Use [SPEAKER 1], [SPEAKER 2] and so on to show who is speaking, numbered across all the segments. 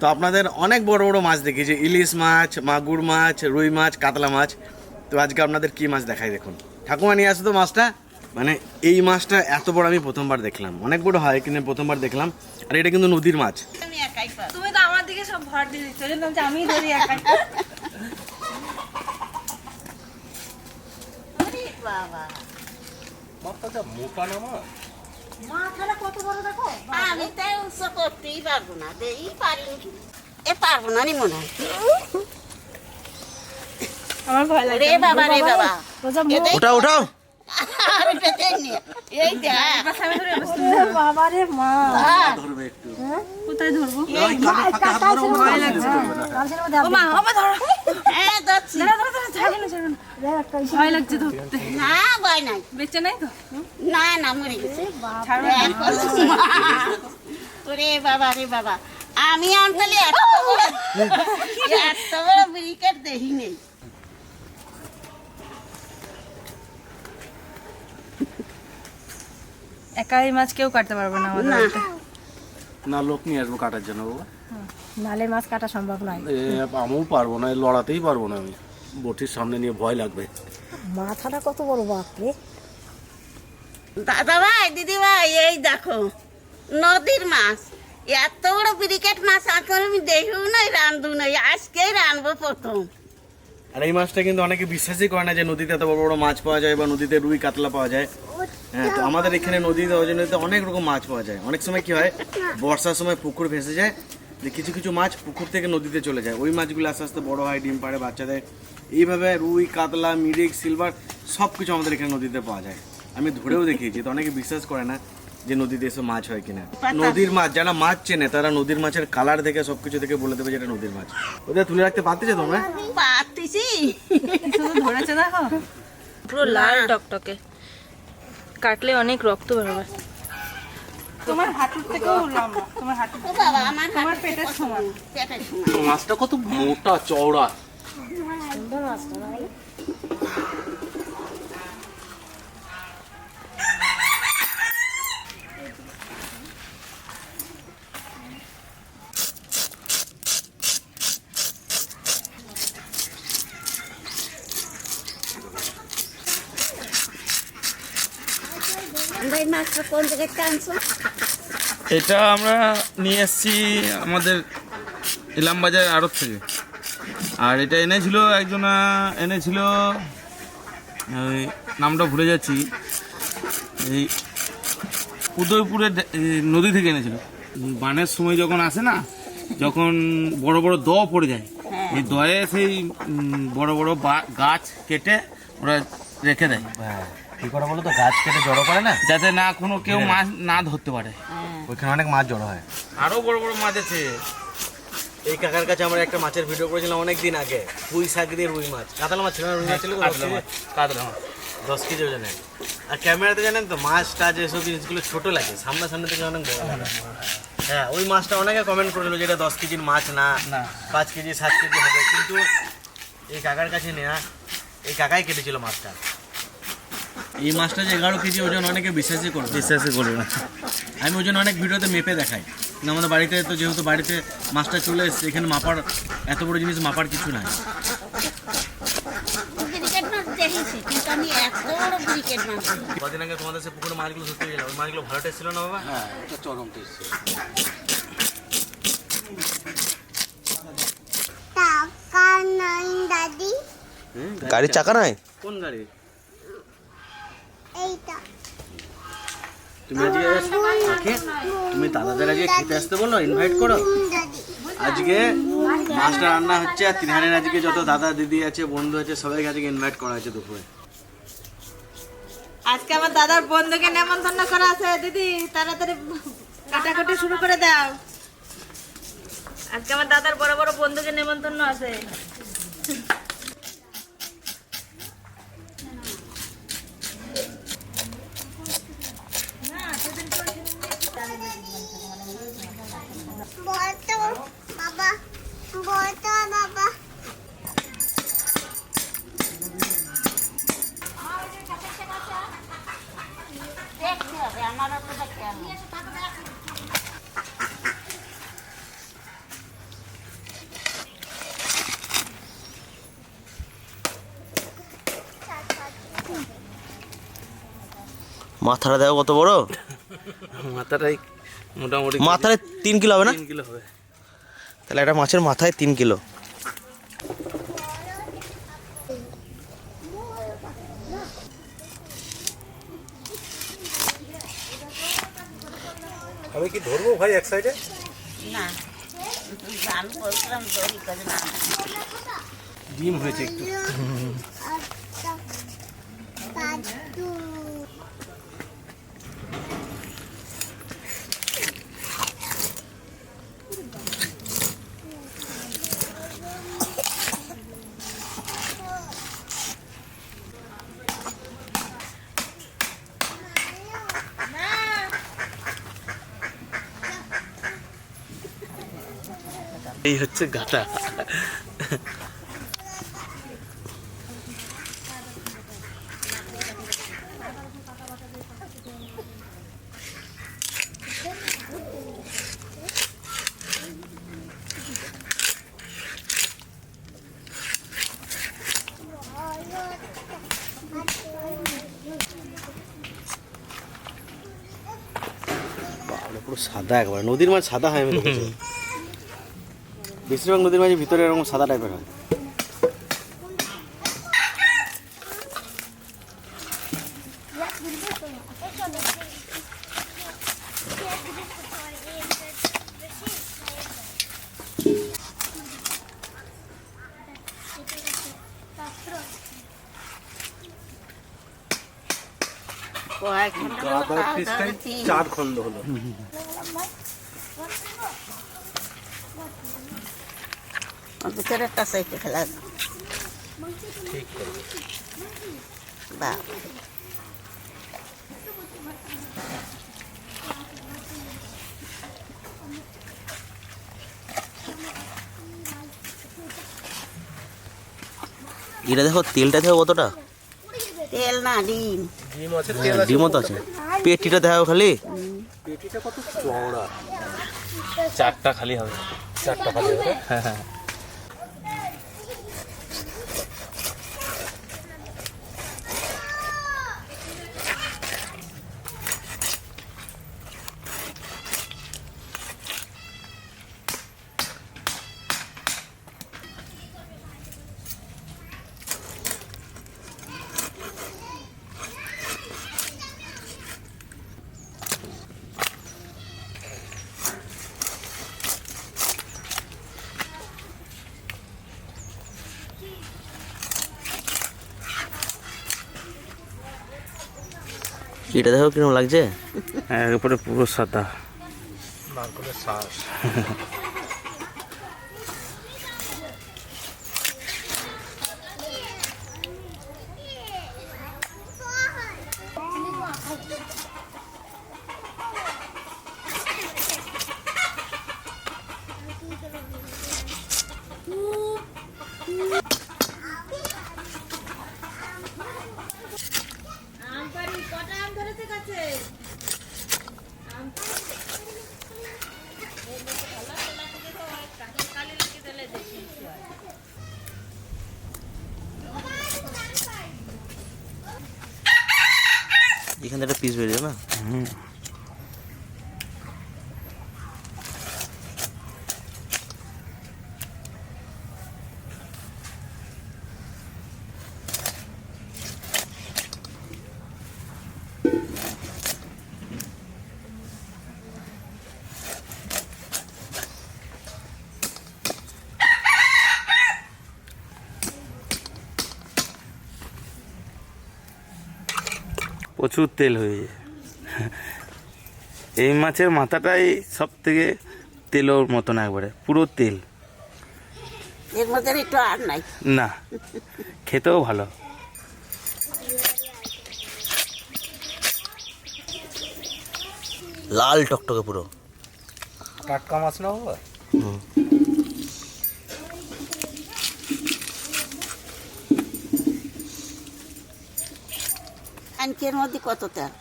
[SPEAKER 1] তো আপনাদের অনেক বড় বড় মাছ দেখিয়েছি। ইলিশ মাছ মাগুর মাছ রুই মাছ কাতলা মাছ। তো আজকে আপনাদের কি মাছ দেখাই দেখুন। ঠাকুমা নিয়ে আসো তো মাছটা। মানে এই মাছটা এত বড় আমি প্রথমবার দেখলাম। অনেক বড় হয় কিন্তু প্রথমবার দেখলাম। আর এটা কিন্তু নদীর মাছ।
[SPEAKER 2] তুমি তো আমার দিকে সব ভর দিয়ে দিচ্ছ। আমি ধরি একাই।
[SPEAKER 3] বাবা।
[SPEAKER 4] মাছটা মোটা না মাছ।
[SPEAKER 2] মাথাটা কত বড় দেখো?
[SPEAKER 3] আমি তাই উৎস করতেই পারব না দেই পারিনি এ পারব না নি মনে হয়।
[SPEAKER 2] আমার ভয় লাগে।
[SPEAKER 3] রে বাবা রে বাবা
[SPEAKER 1] ওঠাও।
[SPEAKER 3] আমি পেতে নিয়ে এই দেখ।
[SPEAKER 2] বাবা রে মা।
[SPEAKER 1] ধরবে একটু
[SPEAKER 2] কোথায় ধরবো?
[SPEAKER 3] এই
[SPEAKER 2] ভয় লাগছে। ও মা ও মা ধরো।
[SPEAKER 3] হ্যাঁ ধরছি।
[SPEAKER 2] ছাড়ো না ছাড়ো না। ভয় লাগছে ধরতে।
[SPEAKER 3] না ভয় নাই।
[SPEAKER 2] বেঁচে নাই তো?
[SPEAKER 3] না না মরে গেছে।
[SPEAKER 2] ছাড়ো না।
[SPEAKER 3] ওরে বাবা রে বাবা। আমি অঞ্চলে এত বড় এত বড় ব্রিকেট দেখি নেই
[SPEAKER 2] একা এই মাছ কেউ কাটতে পারবে না আমাদের
[SPEAKER 3] না।
[SPEAKER 2] বাড়িতে।
[SPEAKER 4] না লোক নিয়ে আসব কাটার জন্য বাবা।
[SPEAKER 2] নালে মাছ কাটা সম্ভব নয়।
[SPEAKER 4] এ, আমিও পারব না এ লড়াতেই পারব না আমি। বটির সামনে নিয়ে ভয় লাগবে।
[SPEAKER 2] মাথাটা কত বড় বাপরে
[SPEAKER 3] দাদা ভাই দিদি ভাই এই দেখো নদীর মাছ। এত বড় ব্রিকেট মাছ এখন আমি দেখিও নাই রান্ধু নাই। আজকেই রানবো প্রথম।
[SPEAKER 1] আর এই মাছটা কিন্তু অনেকে বিশ্বাসই করে না যে নদীতে এত বড় বড় মাছ পাওয়া যায় বা নদীতে রুই কাতলা পাওয়া যায়। হ্যাঁ তো আমাদের এখানে নদীতে অজনীতে অনেক রকম মাছ পাওয়া যায়। অনেক সময় কি হয় বর্ষার সময় পুকুর ভেসে যায় যে কিছু কিছু মাছ পুকুর থেকে নদীতে চলে যায়। ওই মাছগুলো আস্তে আস্তে বড় হয় ডিম পাড়ে বাচ্চা দেয় এইভাবে রুই কাতলা মিরিক সিলভার সব কিছু আমাদের এখানে নদীতে পাওয়া যায়। আমি ধরেও দেখিয়েছি তো অনেকে বিশ্বাস করে না যে নদীতে এসে মাছ হয় কিনা। নদীর মাছ যারা মাছ চেনে তারা নদীর মাছের কালার দেখে সবকিছু দেখে বলে দেবে যে এটা নদীর মাছ। ওদের তুলে রাখতে পারতেছে তোমরা?
[SPEAKER 3] পারতেছি।
[SPEAKER 2] শুধু ধরেছে দেখো। পুরো লাল টকটকে। কাটলে অনেক রক্ত বেরোবে। তোমার হাঁটুর থেকেও লম্বা তোমার হাঁটু
[SPEAKER 3] বাবা আমার
[SPEAKER 2] তোমার পেটের সমান।
[SPEAKER 3] পেটের সমান।
[SPEAKER 4] মাছটা কত মোটা চওড়া।
[SPEAKER 3] মাছটা এই মাছটা কোন জায়গায় টানছো?
[SPEAKER 5] এটা আমরা নিয়ে এসেছি আমাদের ইলামবাজার আড়ত থেকে। আর এটা এনেছিল একজনা এনেছিল ওই নামটা ভুলে যাচ্ছি। এই উদয়পুরের নদী থেকে এনেছিল। বানের সময় যখন আসে না যখন বড় বড় দ পড়ে যায় এই দয়ে সেই বড় বড় বা- গাছ কেটে ওরা রেখে দেয়।
[SPEAKER 1] কি করে বলো তো গাছ কেটে জড়ো করে না?
[SPEAKER 5] যাতে না কোনো কেউ মাছ না ধরতে পারে।
[SPEAKER 1] ওইখানে অনেক মাছ জড়ো হয়।
[SPEAKER 5] আরও বড় বড় মাছ আছে।
[SPEAKER 1] এই কাকার কাছে আমরা একটা মাছের ভিডিও করেছিলাম অনেক দিন আগে। পুঁই শাক দিয়ে রুই মাছ। কাতলা মাছ ছিল না? রুই মাছ ছিল
[SPEAKER 5] কাতলা মাছ কাতলা মাছ।
[SPEAKER 1] দশ কেজি ওজনের আর ক্যামেরাতে জানেন তো মাছটা যেসব জিনিসগুলো ছোট লাগে। সামনাসামনি থেকে অনেক বড় লাগে। হ্যাঁ ওই মাছটা অনেকে কমেন্ট করেছিল যে এটা দশ কেজির মাছ না
[SPEAKER 5] না।
[SPEAKER 1] পাঁচ কেজি সাত কেজি হবে। কিন্তু এই কাকার কাছে নেওয়া এই কাকাই কেটেছিল মাছটা। এই মাছটা যে এগারো কেজি ওজন অনেকে বিশ্বাসই করবে
[SPEAKER 5] বিশ্বাসই করবে না।
[SPEAKER 1] আমি ওই জন্য অনেক ভিডিওতে মেপে দেখাই। কিন্তু আমাদের বাড়িতে তো যেহেতু বাড়িতে মাছটা চলে এসছে এখানে মাপার এত বড় জিনিস মাপার কিছু নাই। কদিন আগে তোমাদের সে পুকুরে মাছগুলো ধরতে ওই মাছগুলো ভালো টেস্ট ছিল না বাবা?
[SPEAKER 4] হ্যাঁ এটা চরম টেস্ট
[SPEAKER 6] টাকা
[SPEAKER 1] গাড়ির চাকা নাই? কোন গাড়ি?
[SPEAKER 6] এইটা।
[SPEAKER 1] তুমি আজকে আজকে? তুমি দাদাদের আজকে খেতে আসতে বলো ইনভাইট করো? আজকে মাছটা রান্না হচ্ছে আর তিনহানের আজকে যত দাদা দিদি আছে বন্ধু আছে সবাইকে আজকে ইনভাইট করা হয়েছে দুপুরে।
[SPEAKER 2] আজকে আমার দাদার বন্ধুকে নেমন্তন্ন করা আছে দিদি তাড়াতাড়ি কাটাকুটি শুরু করে দাও। আজকে আমার দাদার বড় বড় বন্ধুকে নেমন্তন্ন আছে।
[SPEAKER 1] মাথাটা দেখো কত বড়।
[SPEAKER 5] মাথাটাই মোটামুটি
[SPEAKER 1] মাথায় তিন কিলো হবে না?
[SPEAKER 5] তিন কিলো হবে।
[SPEAKER 1] তাহলে একটা মাছের মাথায় তিন কিলো।
[SPEAKER 4] ধরবো ভাই এক সাইডে
[SPEAKER 3] না আমি বলছিলাম দড়ি করে না।
[SPEAKER 4] ডিম হয়েছে একটু।
[SPEAKER 5] এই হচ্ছে গাটা
[SPEAKER 1] বাবা, পুরো সাদা একবার নদীর মাছ সাদা হয় আমি দেখেছি বেশিরভাগ নদীর মাঝে ভিতরে এরকম সাদা টাইপের হয়।
[SPEAKER 4] চার খন্ড হলো
[SPEAKER 3] ভিতরে একটা ফেলা বা।
[SPEAKER 1] এটা দেখো তেলটা দেখো কতটা?
[SPEAKER 3] তেল না ডিম।
[SPEAKER 4] ডিম আছে তেল আছে।
[SPEAKER 1] ডিমও তো আছে। পেটিটা দেখো খালি।
[SPEAKER 4] পেটিটা কত চওড়া।
[SPEAKER 5] চারটা খালি হবে।
[SPEAKER 4] চারটা খালি হবে?
[SPEAKER 5] হ্যাঁ হ্যাঁ।
[SPEAKER 1] এটা দেখো কীরকম লাগছে?
[SPEAKER 5] হ্যাঁ উপরে পুরো সাদা।
[SPEAKER 4] নারকলের শ্বাস
[SPEAKER 1] এখান থেকে একটা পিস বেরিয়ে না
[SPEAKER 5] প্রচুর তেল হয়ে যায়। এই মাছের মাথাটাই সব থেকে তেলোর মতন একবারে পুরো তেল।
[SPEAKER 3] এর মধ্যে একটু আর নাই।
[SPEAKER 5] না খেতেও ভালো।
[SPEAKER 1] লাল টকটকে পুরো।
[SPEAKER 4] টাটকা মাছ না বাবা?
[SPEAKER 3] মধ্যে কত তেল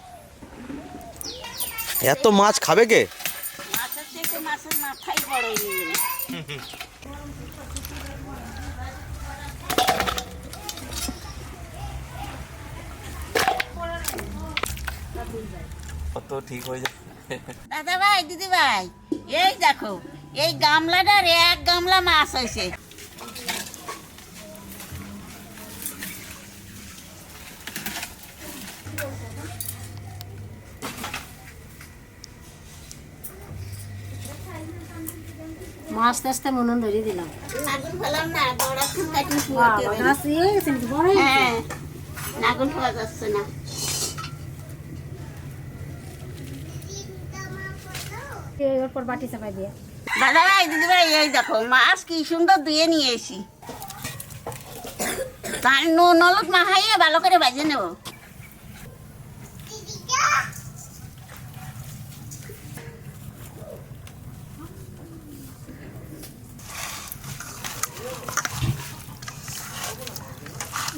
[SPEAKER 1] এত মাছ খাবে কে?
[SPEAKER 3] মাছের থেকে মাছের মাথাই বড় হয়ে
[SPEAKER 5] কত ঠিক হয়ে যায়।
[SPEAKER 3] দাদা ভাই দিদি ভাই এই দেখো এই গামলাটার এক গামলা মাছ হয়েছে
[SPEAKER 7] মাছ টাছটা মনে ধরে দিলাম
[SPEAKER 3] নাগুন ফেলাম না দৌড়া ফুল কাটি
[SPEAKER 7] বাবা, গাছ ইয়ে হয়ে গেছে নাকি? বড় হয়ে গেছে?
[SPEAKER 3] হ্যাঁ নাগুন পাওয়া যাচ্ছে না।
[SPEAKER 7] এই বাটি চাপাই দিয়ে।
[SPEAKER 3] দাদা ভাই দিদি ভাই এই দেখো মাছ কি সুন্দর ধুয়ে নিয়ে এসি তার নুন হলুদ মাখাইয়ে ভালো করে ভেজে নেব।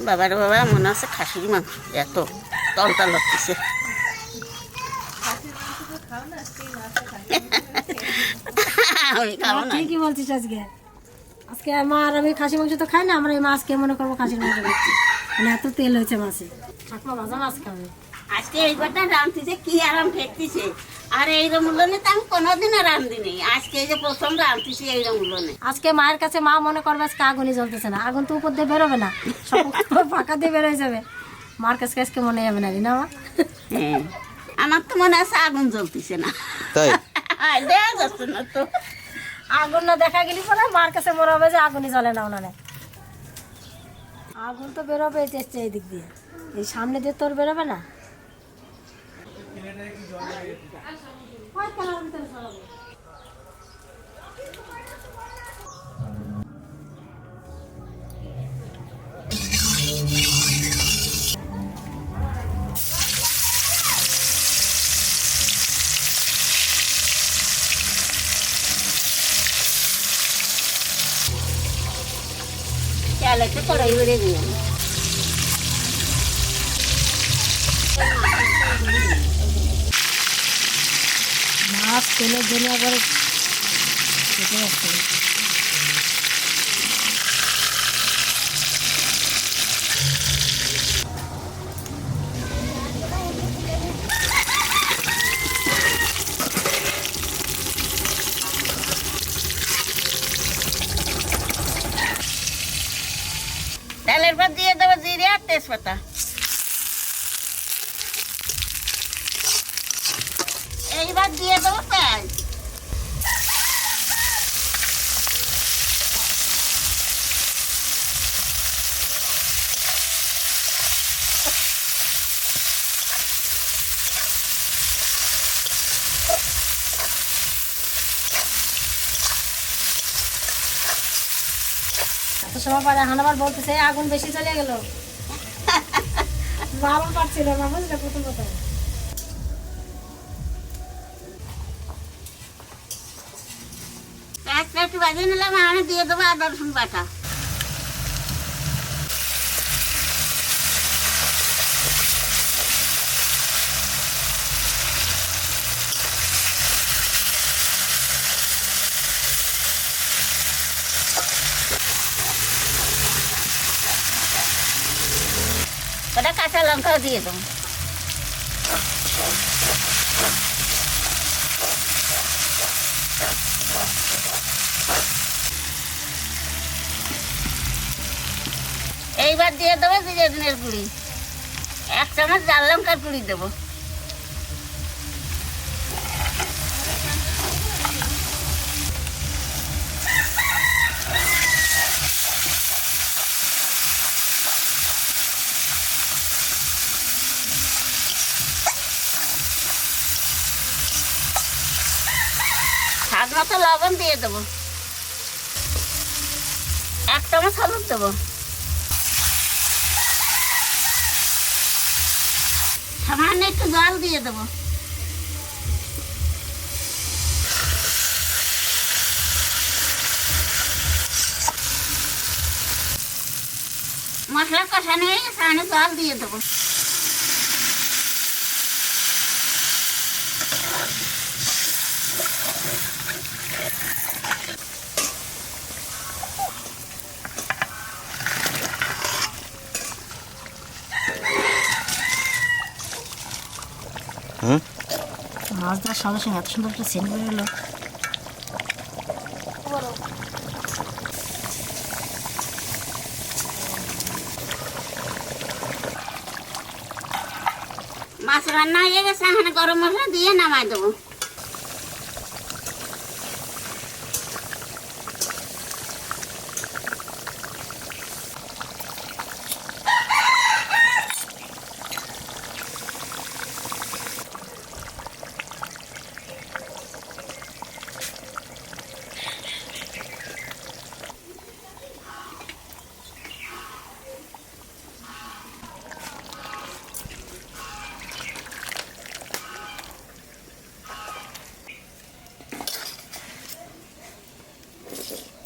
[SPEAKER 3] বাবার বাবা মনে আছে খাসির মাংস? এত তলতাল হচ্ছে
[SPEAKER 7] ঠিকই বলছিস আজকে। আজকে আমার আমি খাসি মাংস তো খাই না আমরা এই মাছ কে মনে করব খাসির মাংস খাচ্ছি। মানে এত তেল হয়েছে মাছে। ঠাকুমা ভাজা মাছ খাবে।
[SPEAKER 3] আজকে এইবারটা রাঁধতেছে কি আরাম ফেকতেছে আর এইরকম মূল্যনে তো আমি কোনোদিনও রাঁধিনি আজকে এই যে প্রথম রাঁধতেছি এইরকম মূল্যনে
[SPEAKER 7] আজকে মায়ের কাছে মা মনে করবে আজকে আগুনই জ্বলতেছে না। আগুন তো উপর দিয়ে বেরোবে না। সব ফাঁকা দিয়ে বেরোয় যাবে। মার কাছে আজকে মনে যাবে না রে না মা?
[SPEAKER 3] হ্যাঁ আমার তো মনে আছে আগুন জ্বলতেছে না।
[SPEAKER 1] তাই?
[SPEAKER 3] দেখা যাচ্ছে না তো।
[SPEAKER 7] আগুন না দেখা গেলি পরে মার কাছে মনে হবে যে আগুনই জ্বলে না উনানে। আগুন তো বেরোবে এই চেষ্টা এই দিক দিয়ে। এই সামনে দিয়ে তোর বেরোবে না।
[SPEAKER 3] চাল একটু কড়াই বেড়ে দিয়ে
[SPEAKER 7] মাছ তেলের জন্য করে কেটে যাচ্ছে
[SPEAKER 3] তেলের পর দিয়ে দেবো জিরে আর তেজপাতা এইবার দিয়ে পেঁয়াজ
[SPEAKER 7] এত সময় পরে হানাবার বলতেছে আগুন বেশি চলে গেল। ভালো পারছিল না বুঝলে প্রথম প্রথম।
[SPEAKER 3] একটু বাজিয়ে নিলাম আমি দিয়ে দেবো আদা রসুন বাটা। ওটা কাঁচা লঙ্কাও দিয়ে দেবো। এইবার দিয়ে দেবো জিরে দিনের গুঁড়ি এক চামচ জাল লঙ্কার গুঁড়ি দেবো। স্বাদ মতো লবণ দিয়ে দেবো। এক চামচ হলুদ দেবো। সামান্য একটু জল দিয়ে দেবো। মশলা কষানো হয়ে গেছে আমি জল দিয়ে দেবো।
[SPEAKER 1] হুম?
[SPEAKER 7] মাছ ধরার সঙ্গে সঙ্গে এত সুন্দর একটা সেন্ট বেরোলো
[SPEAKER 3] মাছ রান্না হয়ে গেছে এখানে গরম মশলা দিয়ে নামাই দেবো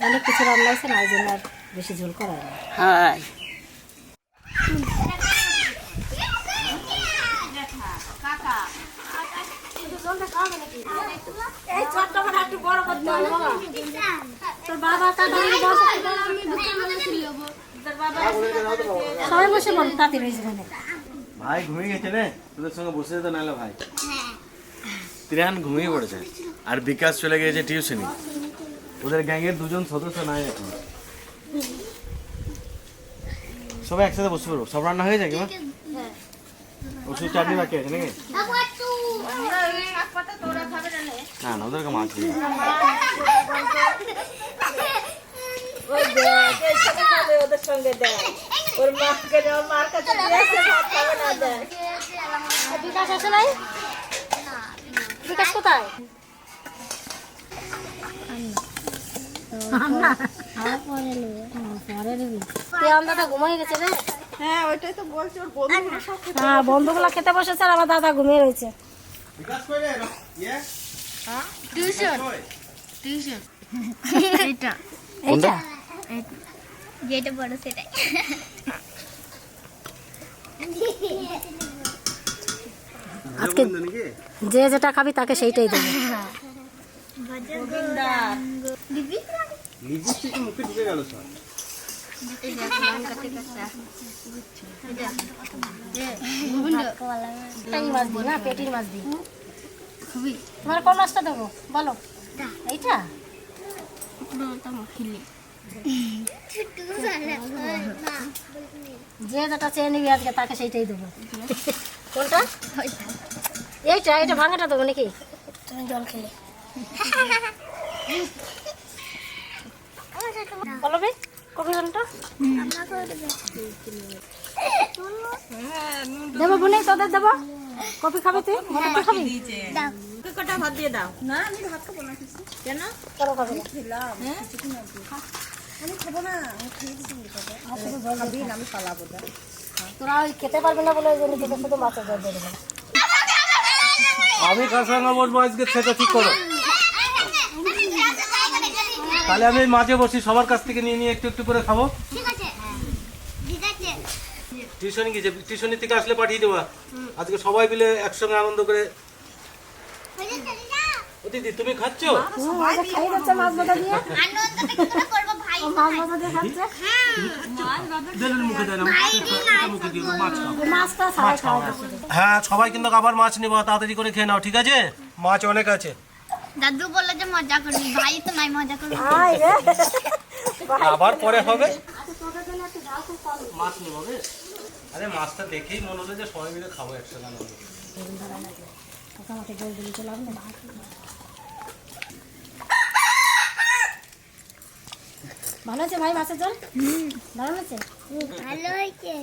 [SPEAKER 7] অনেক কিছু রান্না হয়েছে না ওই জন্য আর বেশি ঝোল করা হয় না।
[SPEAKER 3] হয়
[SPEAKER 7] এই চটটা মানে একটু বড় করতে হবে বাবা তোর বাবা কাকা সবাই বসে বল তাঁতি এখানে।
[SPEAKER 1] ভাই ঘুমিয়ে গেছে রে। তোদের সঙ্গে বসে যেত নাহলে ভাই। ত্রিহান ঘুমিয়ে পড়েছে। আর বিকাশ চলে গিয়েছে টিউশনি। ওদের গ্যাংয়ের দুজন সদস্য নাই এখন। সবাই একসাথে বসে পড়ব। সব রান্না হয়ে যায় কি ওষুধ চাটনি বাকি আছে নাকি? না না ওদেরকে মাছ
[SPEAKER 7] বিকাশ কোথায় তুই আমদাটা ঘুমিয়ে গেছে রে
[SPEAKER 2] হ্যাঁ ওইটাই তো বলছি ওর বন্ধুগুলো
[SPEAKER 7] খেতে বসেছে আর আমার দাদা ঘুমিয়ে রয়েছে আজকে যে যেটা খাবি তাকে সেইটাই দেবো?
[SPEAKER 1] লিপস্টিক মুখে ঢুকে গেল সব
[SPEAKER 7] এই মাছ দিই না পেটির মাছ দিই তোমার কোন মাছটা দেবো বলো এইটা যে যেটা চেয়ে নিবি আজকে তাকে সেইটাই দেবো। কোনটা? এইটা এটা ভাঙাটা দেবো নাকি? তুমি জল খেলে। বলো বে কপি জলটা দেবো বোনে, তোদের দেবো? কপি খাবি তুই? খাবি
[SPEAKER 2] কটা ভাত দিয়ে দাও না আমি ভাত খাব? না কেন
[SPEAKER 7] করো খাবি
[SPEAKER 2] আমি পালাবো না
[SPEAKER 7] তোরা ওই খেতে পারবি না বলে ওই শুধু মাছের জল দিয়ে
[SPEAKER 4] আমি বসবো, আজকে সেটা ঠিক করো। তাহলে আমি মাঝে বসি সবার কাছ থেকে নিয়ে নিয়ে একটু একটু করে খাব।
[SPEAKER 6] ঠিক আছে। ঠিক আছে।
[SPEAKER 4] টিউশনি গেছে টিউশনি থেকে আসলে পাঠিয়ে দেবো। আজকে সবাই মিলে একসঙ্গে আনন্দ করে।
[SPEAKER 6] হয়ে
[SPEAKER 4] ও দিদি তুমি খাচ্ছ?
[SPEAKER 7] যাচ্ছে।
[SPEAKER 4] হ্যাঁ সবাই কিন্তু আবার মাছ নেব তাড়াতাড়ি করে খেয়ে নাও ঠিক আছে? মাছ অনেক আছে।
[SPEAKER 6] দাদু বলল যে মজা করবি ভাই তো নাই মজা করবি।
[SPEAKER 4] আবার পরে হবে? মাছ নেব বেশ আরে মাছটা দেখেই মনে হলো যে সবাই মিলে খাব একসঙ্গে আনন্দ
[SPEAKER 7] আমাকে জল দিলে চলে আসবে ভালো আছে ভাই মাছের জল? ভালো আছে
[SPEAKER 6] ভালো হয়েছে।